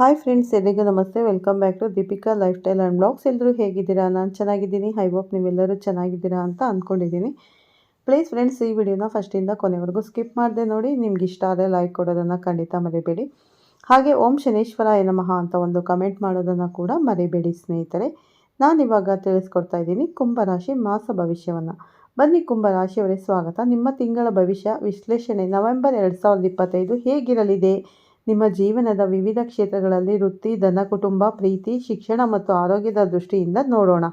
Hi friends ಎಲ್ಲರಿಗೂ ನಮಸ್ತೆ. Welcome back to Deepika lifestyle and blogs ಎಲ್ಲರೂ ಹೇಗಿದ್ದೀರಾ? ನಾನು ಚೆನ್ನಾಗಿದ್ದೀನಿ. ಐ ಹೋಪ್ ನೀವೆಲ್ಲರೂ ಚೆನ್ನಾಗಿದ್ದೀರಾ ಅಂತ ಅಂದ್ಕೊಂಡಿದ್ದೀನಿ ಪ್ಲೀಸ್ ಫ್ರೆಂಡ್ಸ್ ಈ ವಿಡಿಯೋನ ಫಸ್ಟಿಂದ ಕೊನೆವರೆಗೂ ಸ್ಕಿಪ್ ಮಾಡಿದೆ ನೋಡಿ. ನಿಮ್ಗೆ ಇಷ್ಟ ಆದರೆ ಲೈಕ್ ಕೊಡೋದನ್ನು ಖಂಡಿತ ಮರಿಬೇಡಿ. ಹಾಗೆ ಓಂ ಶನೇಶ್ವರ ನಮಃ ಅಂತ ಒಂದು ಕಮೆಂಟ್ ಮಾಡೋದನ್ನು ಕೂಡ ಮರಿಬೇಡಿ ಸ್ನೇಹಿತರೆ. ನಾನಿವಾಗ ತಿಳಿಸ್ಕೊಡ್ತಾ ಇದ್ದೀನಿ ಕುಂಭರಾಶಿ ಮಾಸ ಭವಿಷ್ಯವನ್ನು. ಬನ್ನಿ ಕುಂಭರಾಶಿಯವರೇ, ಸ್ವಾಗತ. ನಿಮ್ಮ ತಿಂಗಳ ಭವಿಷ್ಯ ವಿಶ್ಲೇಷಣೆ ನವೆಂಬರ್ ಎರಡು ಸಾವಿರದ ಇಪ್ಪತ್ತೈದು ಹೇಗಿರಲಿದೆ? ನಿಮ್ಮ ಜೀವನದ ವಿವಿಧ ಕ್ಷೇತ್ರಗಳಲ್ಲಿ ವೃತ್ತಿ, ಧನ, ಕುಟುಂಬ, ಪ್ರೀತಿ, ಶಿಕ್ಷಣ ಮತ್ತು ಆರೋಗ್ಯದ ದೃಷ್ಟಿಯಿಂದ ನೋಡೋಣ.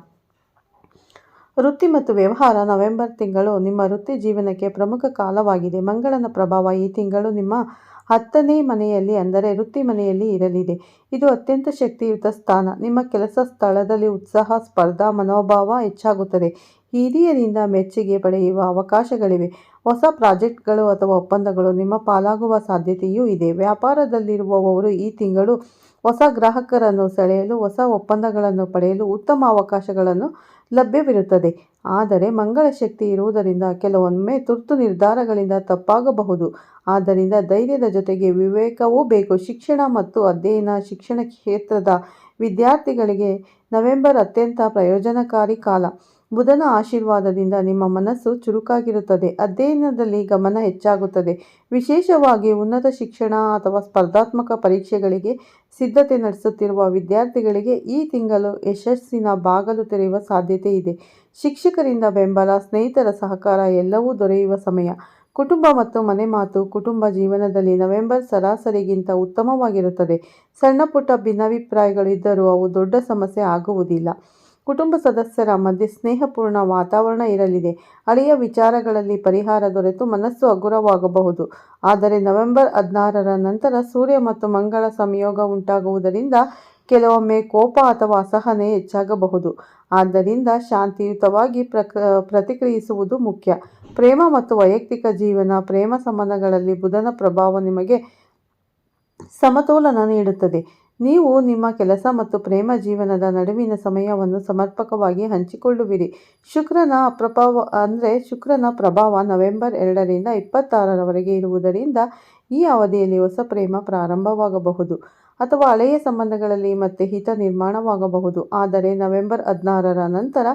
ವೃತ್ತಿ ಮತ್ತು ವ್ಯವಹಾರ ನವೆಂಬರ್ ತಿಂಗಳು ನಿಮ್ಮ ವೃತ್ತಿ ಜೀವನಕ್ಕೆ ಪ್ರಮುಖ ಕಾಲವಾಗಿದೆ. ಮಂಗಳನ ಪ್ರಭಾವ ಈ ತಿಂಗಳು ನಿಮ್ಮ ಹತ್ತನೇ ಮನೆಯಲ್ಲಿ ಅಂದರೆ ವೃತ್ತಿ ಮನೆಯಲ್ಲಿ ಇರಲಿದೆ. ಇದು ಅತ್ಯಂತ ಶಕ್ತಿಯುತ ಸ್ಥಾನ. ನಿಮ್ಮ ಕೆಲಸ ಸ್ಥಳದಲ್ಲಿ ಉತ್ಸಾಹ, ಸ್ಪರ್ಧಾ, ಮನೋಭಾವ ಹೆಚ್ಚಾಗುತ್ತದೆ. ಹಿರಿಯರಿಂದ ಮೆಚ್ಚುಗೆ ಪಡೆಯುವ ಅವಕಾಶಗಳಿವೆ. ಹೊಸ ಪ್ರಾಜೆಕ್ಟ್ಗಳು ಅಥವಾ ಒಪ್ಪಂದಗಳು ನಿಮ್ಮ ಪಾಲಾಗುವ ಸಾಧ್ಯತೆಯೂ ಇದೆ. ವ್ಯಾಪಾರದಲ್ಲಿರುವವರು ಈ ತಿಂಗಳು ಹೊಸ ಗ್ರಾಹಕರನ್ನು ಸೆಳೆಯಲು, ಹೊಸ ಒಪ್ಪಂದಗಳನ್ನು ಪಡೆಯಲು ಉತ್ತಮ ಅವಕಾಶಗಳನ್ನು ಲಭ್ಯವಿರುತ್ತದೆ. ಆದರೆ ಮಂಗಳ ಶಕ್ತಿ ಇರುವುದರಿಂದ ಕೆಲವೊಮ್ಮೆ ತುರ್ತು ನಿರ್ಧಾರಗಳಿಂದ ತಪ್ಪಾಗಬಹುದು. ಆದ್ದರಿಂದ ಧೈರ್ಯದ ಜೊತೆಗೆ ವಿವೇಕವೂ ಬೇಕು. ಶಿಕ್ಷಣ ಮತ್ತು ಅಧ್ಯಯನ ಶಿಕ್ಷಣ ಕ್ಷೇತ್ರದ ವಿದ್ಯಾರ್ಥಿಗಳಿಗೆ ನವೆಂಬರ್ ಅತ್ಯಂತ ಪ್ರಯೋಜನಕಾರಿ ಕಾಲ. ಬುಧನ ಆಶೀರ್ವಾದದಿಂದ ನಿಮ್ಮ ಮನಸ್ಸು ಚುರುಕಾಗಿರುತ್ತದೆ. ಅಧ್ಯಯನದಲ್ಲಿ ಗಮನ ಹೆಚ್ಚಾಗುತ್ತದೆ. ವಿಶೇಷವಾಗಿ ಉನ್ನತ ಶಿಕ್ಷಣ ಅಥವಾ ಸ್ಪರ್ಧಾತ್ಮಕ ಪರೀಕ್ಷೆಗಳಿಗೆ ಸಿದ್ಧತೆ ನಡೆಸುತ್ತಿರುವ ವಿದ್ಯಾರ್ಥಿಗಳಿಗೆ ಈ ತಿಂಗಳು ಯಶಸ್ಸಿನ ಬಾಗಲು ತೆರೆಯುವ ಸಾಧ್ಯತೆ ಇದೆ. ಶಿಕ್ಷಕರಿಂದ ಬೆಂಬಲ, ಸ್ನೇಹಿತರ ಸಹಕಾರ ಎಲ್ಲವೂ ದೊರೆಯುವ ಸಮಯ. ಕುಟುಂಬ ಮತ್ತು ಮನೆ ಮಾತು ಕುಟುಂಬ ಜೀವನದಲ್ಲಿ ನವೆಂಬರ್ ಸರಾಸರಿಗಿಂತ ಉತ್ತಮವಾಗಿರುತ್ತದೆ. ಸಣ್ಣ ಪುಟ್ಟ ಭಿನ್ನಾಭಿಪ್ರಾಯಗಳಿದ್ದರೂ ಅವು ದೊಡ್ಡ ಸಮಸ್ಯೆ ಆಗುವುದಿಲ್ಲ. ಕುಟುಂಬ ಸದಸ್ಯರ ಮಧ್ಯೆ ಸ್ನೇಹಪೂರ್ಣ ವಾತಾವರಣ ಇರಲಿದೆ. ಹಳೆಯ ವಿಚಾರಗಳಲ್ಲಿ ಪರಿಹಾರ ದೊರೆತು ಮನಸ್ಸು ಹಗುರವಾಗಬಹುದು. ಆದರೆ ನವೆಂಬರ್ ಹದಿನಾರರ ನಂತರ ಸೂರ್ಯ ಮತ್ತು ಮಂಗಳ ಸಂಯೋಗ ಉಂಟಾಗುವುದರಿಂದ ಕೆಲವೊಮ್ಮೆ ಕೋಪ ಅಥವಾ ಅಸಹನೆ ಹೆಚ್ಚಾಗಬಹುದು. ಆದ್ದರಿಂದ ಶಾಂತಿಯುತವಾಗಿ ಪ್ರಕ, ಪ್ರತಿಕ್ರಿಯಿಸುವುದು ಮುಖ್ಯ. ಪ್ರೇಮ ಮತ್ತು ವೈಯಕ್ತಿಕ ಜೀವನ, ಪ್ರೇಮ ಸಂಬಂಧಗಳಲ್ಲಿ ಬುಧನ ಪ್ರಭಾವ ನಿಮಗೆ ಸಮತೋಲನ ನೀಡುತ್ತದೆ. ನೀವು ನಿಮ್ಮ ಕೆಲಸ ಮತ್ತು ಪ್ರೇಮ ಜೀವನದ ನಡುವಿನ ಸಮಯವನ್ನು ಸಮರ್ಪಕವಾಗಿ ಹಂಚಿಕೊಳ್ಳುವಿರಿ. ಶುಕ್ರನ ಪ್ರಭಾವ ಅಂದರೆ ಶುಕ್ರನ ಪ್ರಭಾವ ನವೆಂಬರ್ ಎರಡರಿಂದ ಇಪ್ಪತ್ತಾರರವರೆಗೆ ಇರುವುದರಿಂದ ಈ ಅವಧಿಯಲ್ಲಿ ಹೊಸ ಪ್ರೇಮ ಪ್ರಾರಂಭವಾಗಬಹುದು ಅಥವಾ ಹಳೆಯ ಸಂಬಂಧಗಳಲ್ಲಿ ಮತ್ತೆ ಹಿತ ನಿರ್ಮಾಣವಾಗಬಹುದು. ಆದರೆ ನವೆಂಬರ್ ಹದಿನಾರರ ನಂತರ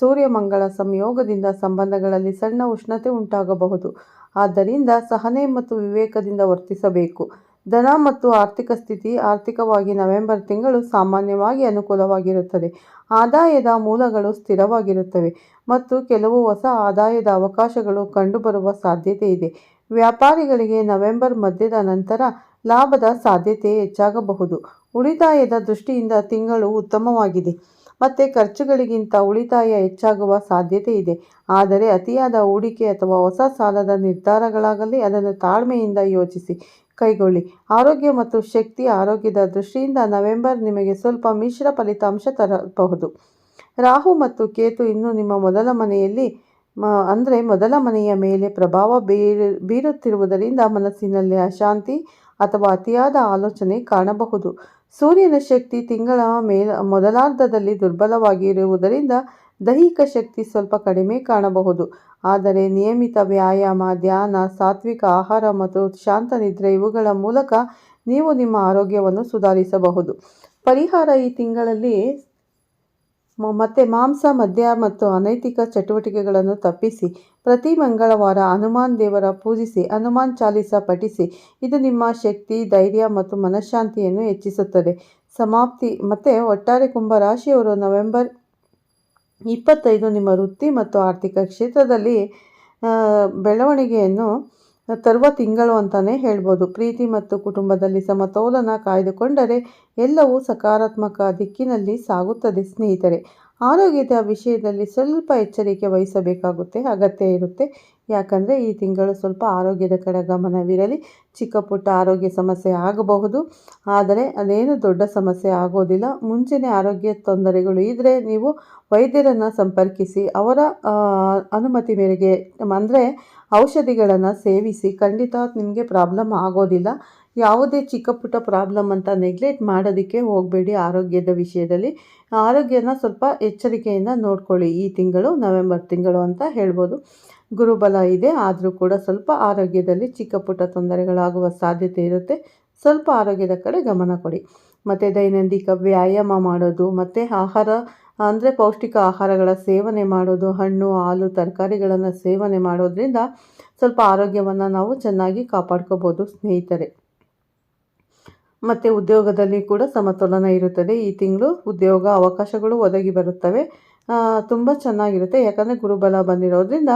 ಸೂರ್ಯ ಮಂಗಳ ಸಂಯೋಗದಿಂದ ಸಂಬಂಧಗಳಲ್ಲಿ ಸಣ್ಣ ಉಷ್ಣತೆ ಉಂಟಾಗಬಹುದು. ಆದ್ದರಿಂದ ಸಹನೆ ಮತ್ತು ವಿವೇಕದಿಂದ ವರ್ತಿಸಬೇಕು. ಧನ ಮತ್ತು ಆರ್ಥಿಕ ಸ್ಥಿತಿ ಆರ್ಥಿಕವಾಗಿ ನವೆಂಬರ್ ತಿಂಗಳು ಸಾಮಾನ್ಯವಾಗಿ ಅನುಕೂಲವಾಗಿರುತ್ತದೆ. ಆದಾಯದ ಮೂಲಗಳು ಸ್ಥಿರವಾಗಿರುತ್ತವೆ ಮತ್ತು ಕೆಲವು ಹೊಸ ಆದಾಯದ ಅವಕಾಶಗಳು ಕಂಡುಬರುವ ಸಾಧ್ಯತೆ ಇದೆ. ವ್ಯಾಪಾರಿಗಳಿಗೆ ನವೆಂಬರ್ ಮಧ್ಯದ ನಂತರ ಲಾಭದ ಸಾಧ್ಯತೆ ಹೆಚ್ಚಾಗಬಹುದು. ಉಳಿತಾಯದ ದೃಷ್ಟಿಯಿಂದ ತಿಂಗಳು ಉತ್ತಮವಾಗಿದೆ ಮತ್ತು ಖರ್ಚುಗಳಿಗಿಂತ ಉಳಿತಾಯ ಹೆಚ್ಚಾಗುವ ಸಾಧ್ಯತೆ ಇದೆ. ಆದರೆ ಅತಿಯಾದ ಹೂಡಿಕೆ ಅಥವಾ ಹೊಸ ಸಾಲದ ನಿರ್ಧಾರಗಳಾಗಲಿ ಅದನ್ನು ತಾಳ್ಮೆಯಿಂದ ಯೋಚಿಸಿ. ಕೈಗೊಳ್ಳಿ. ಆರೋಗ್ಯ ಮತ್ತು ಶಕ್ತಿ ಆರೋಗ್ಯದ ದೃಷ್ಟಿಯಿಂದ ನವೆಂಬರ್ ನಿಮಗೆ ಸ್ವಲ್ಪ ಮಿಶ್ರ ಫಲಿತಾಂಶ ತರಬಹುದು. ರಾಹು ಮತ್ತು ಕೇತು ಇನ್ನು ನಿಮ್ಮ ಮೊದಲ ಮನೆಯಲ್ಲಿ, ಮ, ಅಂದರೆ ಮೊದಲ ಮನೆಯ ಮೇಲೆ ಪ್ರಭಾವ ಬೀರು, ಬೀರುತ್ತಿರುವುದರಿಂದ ಮನಸ್ಸಿನಲ್ಲಿ ಅಶಾಂತಿ ಅಥವಾ ಅತಿಯಾದ ಆಲೋಚನೆ ಕಾಣಬಹುದು. ಸೂರ್ಯನ ಶಕ್ತಿ ತಿಂಗಳ ಮೇಲ, ಮೊದಲಾರ್ಧದಲ್ಲಿ ದುರ್ಬಲವಾಗಿರುವುದರಿಂದ ದೈಹಿಕ ಶಕ್ತಿ ಸ್ವಲ್ಪ ಕಡಿಮೆ ಕಾಣಬಹುದು. ಆದರೆ ನಿಯಮಿತ ವ್ಯಾಯಾಮ, ಧ್ಯಾನ, ಸಾತ್ವಿಕ ಆಹಾರ ಮತ್ತು ಶಾಂತ ನಿದ್ರೆ ಇವುಗಳ ಮೂಲಕ ನೀವು ನಿಮ್ಮ ಆರೋಗ್ಯವನ್ನು ಸುಧಾರಿಸಬಹುದು. ಪರಿಹಾರ ಈ ತಿಂಗಳಲ್ಲಿ ಮತ್ತೆ ಮಾಂಸ, ಮದ್ಯ ಮತ್ತು ಅನೈತಿಕ ಚಟುವಟಿಕೆಗಳನ್ನು ತಪ್ಪಿಸಿ, ಪ್ರತಿ ಮಂಗಳವಾರ ಹನುಮಾನ್ ದೇವರ ಪೂಜಿಸಿ, ಹನುಮಾನ್ ಚಾಲಿಸ ಪಠಿಸಿ, ಇದು ನಿಮ್ಮ ಶಕ್ತಿ, ಧೈರ್ಯ ಮತ್ತು ಮನಃಶಾಂತಿಯನ್ನು ಹೆಚ್ಚಿಸುತ್ತದೆ. ಸಮಾಪ್ತಿ ಮತ್ತು ಒಟ್ಟಾರೆ ಕುಂಭ ರಾಶಿಯವರು ನವೆಂಬರ್ ಇಪ್ಪತ್ತೈದು ನಿಮ್ಮ ವೃತ್ತಿ ಮತ್ತು ಆರ್ಥಿಕ ಕ್ಷೇತ್ರದಲ್ಲಿ ಬೆಳವಣಿಗೆಯನ್ನು ತರುವ ತಿಂಗಳು ಅಂತಲೇ ಹೇಳ್ಬೋದು. ಪ್ರೀತಿ ಮತ್ತು ಕುಟುಂಬದಲ್ಲಿ ಸಮತೋಲನ ಕಾಯ್ದುಕೊಂಡರೆ ಎಲ್ಲವೂ ಸಕಾರಾತ್ಮಕ ದಿಕ್ಕಿನಲ್ಲಿ ಸಾಗುತ್ತದೆ ಸ್ನೇಹಿತರೆ. ಆರೋಗ್ಯದ ವಿಷಯದಲ್ಲಿ ಸ್ವಲ್ಪ ಎಚ್ಚರಿಕೆ ವಹಿಸಬೇಕಾಗುತ್ತೆ, ಅಗತ್ಯ ಇರುತ್ತೆ. ಯಾಕಂದರೆ ಈ ತಿಂಗಳು ಸ್ವಲ್ಪ ಆರೋಗ್ಯದ ಕಡೆ ಗಮನವಿರಲಿ. ಚಿಕ್ಕ ಪುಟ್ಟ ಆರೋಗ್ಯ ಸಮಸ್ಯೆ ಆಗಬಹುದು. ಆದರೆ ಅದೇನು ದೊಡ್ಡ ಸಮಸ್ಯೆ ಆಗೋದಿಲ್ಲ. ಮುಂಚೆನೇ ಆರೋಗ್ಯ ತೊಂದರೆಗಳು ಇದ್ದರೆ ನೀವು ವೈದ್ಯರನ್ನು ಸಂಪರ್ಕಿಸಿ, ಅವರ ಅನುಮತಿ ಮೇರೆಗೆ ಅಂದರೆ ಔಷಧಿಗಳನ್ನು ಸೇವಿಸಿ ಖಂಡಿತ ನಿಮಗೆ ಪ್ರಾಬ್ಲಮ್ ಆಗೋದಿಲ್ಲ. ಯಾವುದೇ ಚಿಕ್ಕ ಪುಟ್ಟ ಪ್ರಾಬ್ಲಮ್ ಅಂತ ನೆಗ್ಲೆಕ್ಟ್ ಮಾಡೋದಕ್ಕೆ ಹೋಗಬೇಡಿ ಆರೋಗ್ಯದ ವಿಷಯದಲ್ಲಿ. ಆರೋಗ್ಯನ ಸ್ವಲ್ಪ ಎಚ್ಚರಿಕೆಯಿಂದ ನೋಡ್ಕೊಳ್ಳಿ ಈ ತಿಂಗಳು, ನವೆಂಬರ್ ತಿಂಗಳು ಅಂತ ಹೇಳ್ಬೋದು. ಗುರುಬಲ ಇದೆ, ಆದರೂ ಕೂಡ ಸ್ವಲ್ಪ ಆರೋಗ್ಯದಲ್ಲಿ ಚಿಕ್ಕ ಪುಟ್ಟ ತೊಂದರೆಗಳಾಗುವ ಸಾಧ್ಯತೆ ಇರುತ್ತೆ. ಸ್ವಲ್ಪ ಆರೋಗ್ಯದ ಕಡೆ ಗಮನ ಕೊಡಿ. ಮತ್ತು ದೈನಂದಿಕ ವ್ಯಾಯಾಮ ಮಾಡೋದು, ಮತ್ತು ಆಹಾರ, ಅಂದರೆ ಪೌಷ್ಟಿಕ ಆಹಾರಗಳ ಸೇವನೆ ಮಾಡೋದು, ಹಣ್ಣು, ಹಾಲು, ತರಕಾರಿಗಳನ್ನು ಸೇವನೆ ಮಾಡೋದ್ರಿಂದ ಸ್ವಲ್ಪ ಆರೋಗ್ಯವನ್ನು ನಾವು ಚೆನ್ನಾಗಿ ಕಾಪಾಡ್ಕೋಬೋದು ಸ್ನೇಹಿತರೆ. ಮತ್ತು ಉದ್ಯೋಗದಲ್ಲಿ ಕೂಡ ಸಮತೋಲನ ಇರುತ್ತದೆ. ಈ ತಿಂಗಳು ಉದ್ಯೋಗ ಅವಕಾಶಗಳು ಒದಗಿ ಬರುತ್ತವೆ. ತುಂಬ ಚೆನ್ನಾಗಿರುತ್ತೆ. ಯಾಕಂದರೆ ಗುರುಬಲ ಬಂದಿರೋದ್ರಿಂದ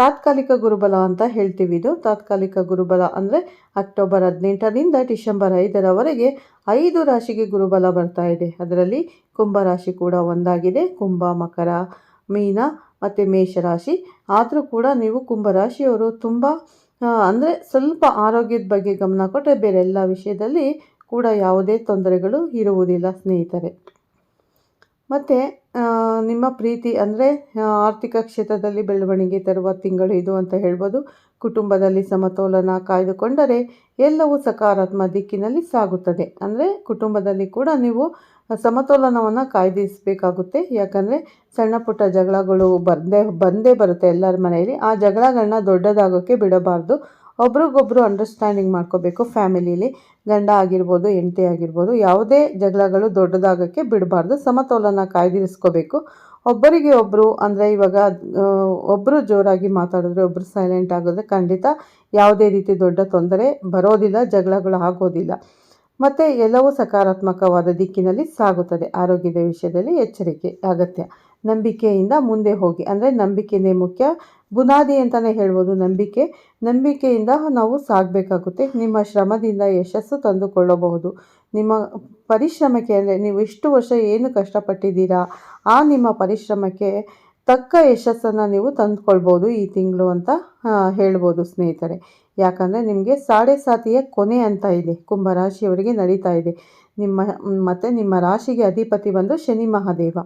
ತಾತ್ಕಾಲಿಕ ಗುರುಬಲ ಅಂತ ಹೇಳ್ತೀವಿ ಇದು. ತಾತ್ಕಾಲಿಕ ಗುರುಬಲ ಅಂದರೆ ಅಕ್ಟೋಬರ್ ಹದಿನೆಂಟರಿಂದ ಡಿಸೆಂಬರ್ ಐದರವರೆಗೆ ಐದು ರಾಶಿಗೆ ಗುರುಬಲ ಬರ್ತಾ ಇದೆ. ಅದರಲ್ಲಿ ಕುಂಭರಾಶಿ ಕೂಡ ಒಂದಾಗಿದೆ. ಕುಂಭ, ಮಕರ, ಮೀನ ಮತ್ತು ಮೇಷರಾಶಿ. ಆದರೂ ಕೂಡ ನೀವು ಕುಂಭರಾಶಿಯವರು ತುಂಬ ಅಂದರೆ ಸ್ವಲ್ಪ ಆರೋಗ್ಯದ ಬಗ್ಗೆ ಗಮನ ಕೊಟ್ಟರೆ ಬೇರೆ ಎಲ್ಲ ವಿಷಯದಲ್ಲಿ ಕೂಡ ಯಾವುದೇ ತೊಂದರೆಗಳು ಇರುವುದಿಲ್ಲ ಸ್ನೇಹಿತರೆ. ಮತ್ತು ನಿಮ್ಮ ಪ್ರೀತಿ ಅಂದರೆ ಆರ್ಥಿಕ ಕ್ಷೇತ್ರದಲ್ಲಿ ಬೆಳವಣಿಗೆ ತರುವ ತಿಂಗಳು ಇದು ಅಂತ ಹೇಳ್ಬೋದು. ಕುಟುಂಬದಲ್ಲಿ ಸಮತೋಲನ ಕಾಯ್ದುಕೊಂಡರೆ ಎಲ್ಲವೂ ಸಕಾರಾತ್ಮಕ ದಿಕ್ಕಿನಲ್ಲಿ ಸಾಗುತ್ತದೆ. ಅಂದರೆ, ಕುಟುಂಬದಲ್ಲಿ ಕೂಡ ನೀವು ಸಮತೋಲನವನ್ನು ಕಾಯ್ದಿರಿಸಬೇಕಾಗುತ್ತೆ. ಯಾಕಂದರೆ, ಸಣ್ಣ ಪುಟ್ಟ ಜಗಳಗಳು ಬಂದೇ ಬಂದೇ ಬರುತ್ತೆ ಎಲ್ಲರ ಮನೆಯಲ್ಲಿ. ಆ ಜಗಳಗಳನ್ನ ದೊಡ್ಡದಾಗೋಕ್ಕೆ ಬಿಡಬಾರ್ದು. ಒಬ್ರಿಗೊಬ್ರು ಅಂಡರ್ಸ್ಟ್ಯಾಂಡಿಂಗ್ ಮಾಡ್ಕೋಬೇಕು. ಫ್ಯಾಮಿಲೀಲಿ ಗಂಡ ಆಗಿರ್ಬೋದು, ಹೆಂಡತಿ ಆಗಿರ್ಬೋದು, ಯಾವುದೇ ಜಗಳಗಳು ದೊಡ್ಡದಾಗೋಕ್ಕೆ ಬಿಡಬಾರ್ದು. ಸಮತೋಲನ ಕಾಯ್ದಿರಿಸ್ಕೋಬೇಕು. ಒಬ್ಬರಿಗೆ ಒಬ್ಬರು ಅಂದರೆ ಇವಾಗ ಒಬ್ಬರು ಜೋರಾಗಿ ಮಾತಾಡಿದ್ರೆ ಒಬ್ಬರು ಸೈಲೆಂಟ್ ಆಗೋದ್ರೆ ಖಂಡಿತ ಯಾವುದೇ ರೀತಿ ದೊಡ್ಡ ತೊಂದರೆ ಬರೋದಿಲ್ಲ, ಜಗಳಗಳು ಆಗೋದಿಲ್ಲ. ಮತ್ತು ಎಲ್ಲವೂ ಸಕಾರಾತ್ಮಕವಾದ ದಿಕ್ಕಿನಲ್ಲಿ ಸಾಗುತ್ತದೆ. ಆರೋಗ್ಯದ ವಿಷಯದಲ್ಲಿ ಎಚ್ಚರಿಕೆ, ಅಗತ್ಯ. ನಂಬಿಕೆಯಿಂದ ಮುಂದೆ ಹೋಗಿ. ಅಂದರೆ ನಂಬಿಕೆಯೇ ಮುಖ್ಯ. ಬುನಾದಿ ಅಂತಲೇ ಹೇಳ್ಬೋದು ನಂಬಿಕೆ. ನಂಬಿಕೆಯಿಂದ ನಾವು ಸಾಗಬೇಕಾಗುತ್ತೆ. ನಿಮ್ಮ ಶ್ರಮದಿಂದ ಯಶಸ್ಸು ತಂದುಕೊಳ್ಳಬಹುದು. ನಿಮ್ಮ ಪರಿಶ್ರಮಕ್ಕೆ ಅಂದರೆ ನೀವು ಇಷ್ಟು ವರ್ಷ ಏನು ಕಷ್ಟಪಟ್ಟಿದ್ದೀರಾ, ಆ ನಿಮ್ಮ ಪರಿಶ್ರಮಕ್ಕೆ ತಕ್ಕ ಯಶಸ್ಸನ್ನು ನೀವು ತಂದುಕೊಳ್ಬೋದು ಈ ತಿಂಗಳು ಅಂತ ಹೇಳ್ಬೋದು ಸ್ನೇಹಿತರೆ. ಯಾಕಂದರೆ ನಿಮಗೆ ಸಾಡೆ ಸಾತಿಯ ಕೊನೆ ಅಂತ ಇದೆ. ಕುಂಭರಾಶಿಯವರಿಗೆ ನಡೀತಾ ಇದೆ. ನಿಮ್ಮ, ಮತ್ತು ನಿಮ್ಮ ರಾಶಿಗೆ ಅಧಿಪತಿ ಬಂದು ಶನಿ ಮಹಾದೇವ.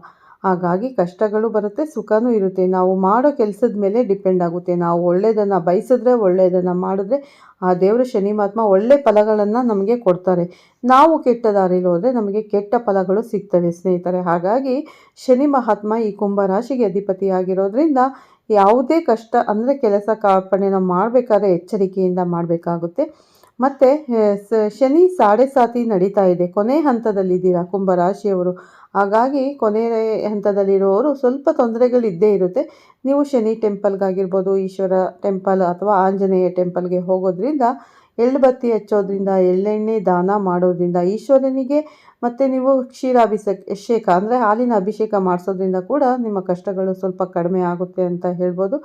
ಹಾಗಾಗಿ ಕಷ್ಟಗಳು ಬರುತ್ತೆ, ಸುಖನೂ ಇರುತ್ತೆ. ನಾವು ಮಾಡೋ ಕೆಲಸದ ಮೇಲೆ ಡಿಪೆಂಡ್ ಆಗುತ್ತೆ. ನಾವು ಒಳ್ಳೆಯದನ್ನು ಬಯಸಿದ್ರೆ ಒಳ್ಳೆಯದನ್ನು ಮಾಡಿದ್ರೆ ಆ ದೇವರು ಶನಿ ಮಹಾತ್ಮ ಒಳ್ಳೆ ಫಲಗಳನ್ನು ನಮಗೆ ಕೊಡ್ತಾರೆ. ನಾವು ಕೆಟ್ಟ ದಾರಿಲಿ ಹೋದರೆ ನಮಗೆ ಕೆಟ್ಟ ಫಲಗಳು ಸಿಗ್ತವೆ ಸ್ನೇಹಿತರೆ. ಹಾಗಾಗಿ ಶನಿ ಮಹಾತ್ಮ ಈ ಕುಂಭರಾಶಿಗೆ ಅಧಿಪತಿ ಆಗಿರೋದ್ರಿಂದ ಯಾವುದೇ ಕಷ್ಟ ಅಂದರೆ ಕೆಲಸ ಕಾಪಣೆನ ಮಾಡಬೇಕಾದ್ರೆ ಎಚ್ಚರಿಕೆಯಿಂದ ಮಾಡಬೇಕಾಗುತ್ತೆ. ಮತ್ತು ಶನಿ ಸಾಡೆ ಸಾತಿ ನಡೀತಾ ಇದೆ. ಕೊನೆ ಹಂತದಲ್ಲಿದ್ದೀರಾ ಕುಂಭರಾಶಿಯವರು ಹಾಗಾಗಿ ಕೊನೆಯ ಹಂತದಲ್ಲಿರುವವರು ಸ್ವಲ್ಪ ತೊಂದರೆಗಳಿದ್ದೇ ಇರುತ್ತೆ. ನೀವು ಶನಿ ಟೆಂಪಲ್ಗಾಗಿರ್ಬೋದು, ಈಶ್ವರ ಟೆಂಪಲ್ ಅಥವಾ ಆಂಜನೇಯ ಟೆಂಪಲ್ಗೆ ಹೋಗೋದ್ರಿಂದ, ಎಳ್ಳು ಬತ್ತಿ ಹಚ್ಚೋದ್ರಿಂದ, ಎಳ್ಳೆಣ್ಣೆ ದಾನ ಮಾಡೋದ್ರಿಂದ, ಈಶ್ವರನಿಗೆ ಮತ್ತು ನೀವು ಕ್ಷೀರಾಭಿಷೇಕ ಅಂದರೆ ಹಾಲಿನ ಅಭಿಷೇಕ ಮಾಡಿಸೋದ್ರಿಂದ ಕೂಡ ನಿಮ್ಮ ಕಷ್ಟಗಳು ಸ್ವಲ್ಪ ಕಡಿಮೆ ಆಗುತ್ತೆ ಅಂತ ಹೇಳ್ಬೋದು.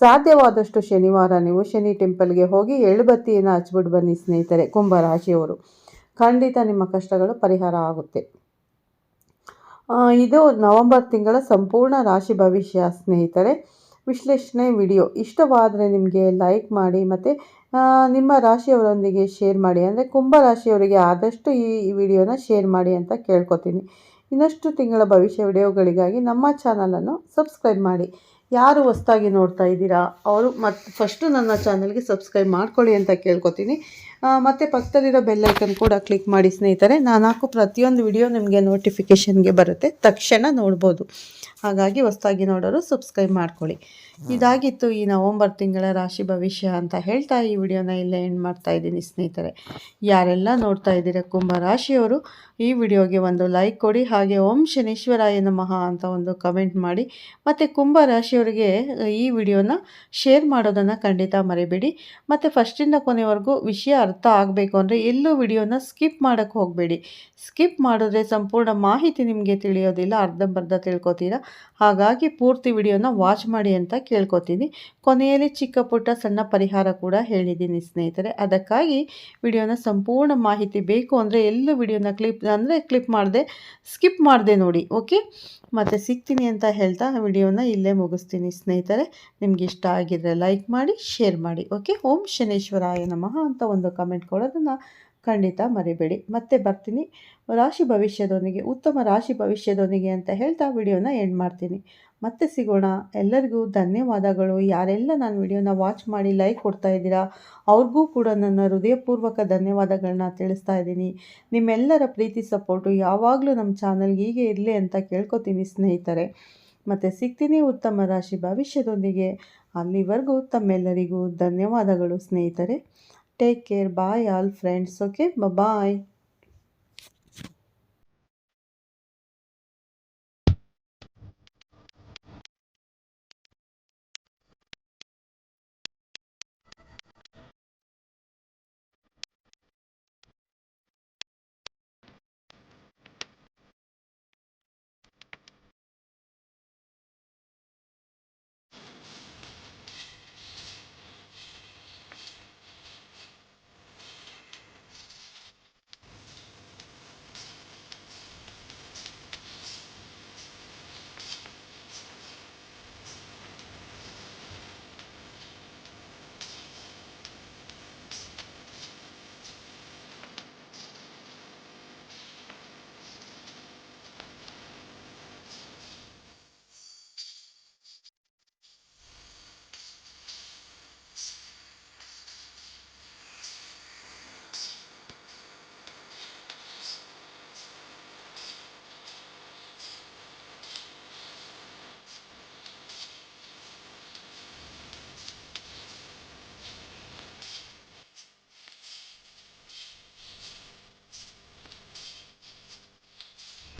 ಸಾಧ್ಯವಾದಷ್ಟು ಶನಿವಾರ ನೀವು ಶನಿ ಟೆಂಪಲ್ಗೆ ಹೋಗಿ ಎಳ್ಳುಬತ್ತಿಯನ್ನು ಹಚ್ಬಿಟ್ಟು ಬನ್ನಿ ಸ್ನೇಹಿತರೆ, ಕುಂಭರಾಶಿಯವರು. ಖಂಡಿತ ನಿಮ್ಮ ಕಷ್ಟಗಳು ಪರಿಹಾರ ಆಗುತ್ತೆ. ಇದು ನವಂಬರ್ ತಿಂಗಳ ಸಂಪೂರ್ಣ ರಾಶಿ ಭವಿಷ್ಯ ಸ್ನೇಹಿತರೆ. ವಿಶ್ಲೇಷಣೆ ವಿಡಿಯೋ. ಇಷ್ಟವಾದರೆ ನಿಮಗೆ ಲೈಕ್ ಮಾಡಿ ಮತ್ತು ನಿಮ್ಮ ರಾಶಿಯವರೊಂದಿಗೆ ಶೇರ್ ಮಾಡಿ. ಅಂದರೆ ಕುಂಭ ರಾಶಿಯವರಿಗೆ ಆದಷ್ಟು ಈ ವಿಡಿಯೋನ ಶೇರ್ ಮಾಡಿ ಅಂತ ಕೇಳ್ಕೊತೀನಿ. ಇನ್ನಷ್ಟು ತಿಂಗಳ ಭವಿಷ್ಯ ವಿಡಿಯೋಗಳಿಗಾಗಿ ನಮ್ಮ ಚಾನಲನ್ನು ಸಬ್ಸ್ಕ್ರೈಬ್ ಮಾಡಿ. ಯಾರು ಹೊಸ್ದಾಗಿ ನೋಡ್ತಾ ಇದ್ದೀರಾ, ಅವರು ಮತ್ತು ಫಸ್ಟು ನನ್ನ ಚಾನಲ್ಗೆ ಸಬ್ಸ್ಕ್ರೈಬ್ ಮಾಡ್ಕೊಳ್ಳಿ ಅಂತ ಕೇಳ್ಕೊತೀನಿ. ಮತ್ತು ಪಕ್ಕದಲ್ಲಿರೋ ಬೆಲ್ಲೈಕನ್ ಕೂಡ ಕ್ಲಿಕ್ ಮಾಡಿ ಸ್ನೇಹಿತರೆ, ನಾನು ಹಾಕೋ ಪ್ರತಿಯೊಂದು ವಿಡಿಯೋ ನಿಮಗೆ ನೋಟಿಫಿಕೇಷನ್ಗೆ ಬರುತ್ತೆ. ತಕ್ಷಣ ನೋಡ್ಬೋದು. ಹಾಗಾಗಿ ಹೊಸ್ದಾಗಿ ನೋಡೋರು ಸಬ್ಸ್ಕ್ರೈಬ್ ಮಾಡ್ಕೊಳ್ಳಿ. ಇದಾಗಿತ್ತು ಈ ನವಂಬರ್ ತಿಂಗಳ ರಾಶಿ ಭವಿಷ್ಯ ಅಂತ ಹೇಳ್ತಾ ಈ ವಿಡಿಯೋನ ಇಲ್ಲೇ ಎಂಡ್ ಮಾಡ್ತಾ ಇದ್ದೀನಿ ಸ್ನೇಹಿತರೆ. ಯಾರೆಲ್ಲ ನೋಡ್ತಾ ಇದ್ದೀರ ಕುಂಭ ರಾಶಿಯವರು, ಈ ವಿಡಿಯೋಗೆ ಒಂದು ಲೈಕ್ ಕೊಡಿ. ಹಾಗೆ ಓಂ ಶನೀಶ್ವರಾಯ ನಮಃ ಅಂತ ಒಂದು ಕಮೆಂಟ್ ಮಾಡಿ. ಮತ್ತು ಕುಂಭ ರಾಶಿಯವರಿಗೆ, ಈ ವಿಡಿಯೋನ ಶೇರ್ ಮಾಡೋದನ್ನು ಖಂಡಿತ ಮರಿಬೇಡಿ. ಮತ್ತು ಫಸ್ಟಿಂದ ಕೊನೆವರೆಗೂ ವಿಷಯ ಅರ್ಥ ಆಗಬೇಕು ಅಂದರೆ ಎಲ್ಲೂ ವಿಡಿಯೋನ ಸ್ಕಿಪ್ ಮಾಡೋಕ್ಕೆ ಹೋಗಬೇಡಿ. ಸ್ಕಿಪ್ ಮಾಡಿದ್ರೆ ಸಂಪೂರ್ಣ ಮಾಹಿತಿ ನಿಮಗೆ ತಿಳಿಯೋದಿಲ್ಲ, ಅರ್ಧಂಬರ್ಧ ತಿಳ್ಕೊತೀರಾ? ಹಾಗಾಗಿ ಪೂರ್ತಿ ವಿಡಿಯೋನ ವಾಚ್ ಮಾಡಿ ಅಂತ ಕೇಳ್ಕೊತೀನಿ. ಕೊನೆಯಲ್ಲಿ ಚಿಕ್ಕ ಪುಟ್ಟ ಸಣ್ಣ ಪರಿಹಾರ ಕೂಡ ಹೇಳಿದ್ದೀನಿ ಸ್ನೇಹಿತರೆ. ಅದಕ್ಕಾಗಿ ವಿಡಿಯೋನ ಸಂಪೂರ್ಣ ಮಾಹಿತಿ ಬೇಕು ಅಂದರೆ ಎಲ್ಲೂ ವಿಡಿಯೋನ ಕ್ಲಿಪ್ ಅಂದರೆ ಕ್ಲಿಪ್ ಮಾಡಿದೆ, ಸ್ಕಿಪ್ ಮಾಡಿದೆ ನೋಡಿ, ಓಕೆ? ಮತ್ತು ಸಿಗ್ತೀನಿ ಅಂತ ಹೇಳ್ತಾ ವಿಡಿಯೋನ ಇಲ್ಲೇ ಮುಗಿಸ್ತೀನಿ ಸ್ನೇಹಿತರೆ. ನಿಮ್ಗೆ ಇಷ್ಟ ಆಗಿದ್ರೆ ಲೈಕ್ ಮಾಡಿ, ಶೇರ್ ಮಾಡಿ, ಓಕೆ? ಓಂ ಶನೇಶ್ವರಾಯ ನಮಃ ಅಂತ ಒಂದು ಕಮೆಂಟ್ ಕೊಡೋದನ್ನು ಖಂಡಿತ ಮರಿಬೇಡಿ. ಮತ್ತೆ ಬರ್ತೀನಿ ರಾಶಿ ಭವಿಷ್ಯದೊಂದಿಗೆ ಉತ್ತಮ ರಾಶಿ ಭವಿಷ್ಯದೊಂದಿಗೆ ಅಂತ ಹೇಳ್ತಾ ವಿಡಿಯೋನ ಎಂಡ್ ಮಾಡ್ತೀನಿ. ಮತ್ತೆ ಸಿಗೋಣ. ಎಲ್ಲರಿಗೂ ಧನ್ಯವಾದಗಳು. ಯಾರೆಲ್ಲ ನಾನು ವಿಡಿಯೋನ ವಾಚ್ ಮಾಡಿ ಲೈಕ್ ಕೊಡ್ತಾ ಇದ್ದೀರಾ, ಅವ್ರಿಗೂ ಕೂಡ ನನ್ನ ಹೃದಯಪೂರ್ವಕ ಧನ್ಯವಾದಗಳನ್ನ ತಿಳಿಸ್ತಾ ಇದ್ದೀನಿ. ನಿಮ್ಮೆಲ್ಲರ ಪ್ರೀತಿ, ಸಪೋರ್ಟು ಯಾವಾಗಲೂ ನಮ್ಮ ಚಾನಲ್ಗೆ ಹೀಗೆ ಇರಲಿ ಅಂತ ಕೇಳ್ಕೊತೀನಿ ಸ್ನೇಹಿತರೆ. ಮತ್ತು ಸಿಗ್ತೀನಿ ಉತ್ತಮ ರಾಶಿ ಭವಿಷ್ಯದೊಂದಿಗೆ. ಅಲ್ಲಿವರೆಗೂ ತಮ್ಮೆಲ್ಲರಿಗೂ ಧನ್ಯವಾದಗಳು ಸ್ನೇಹಿತರೆ. Take care bye all friends okay bye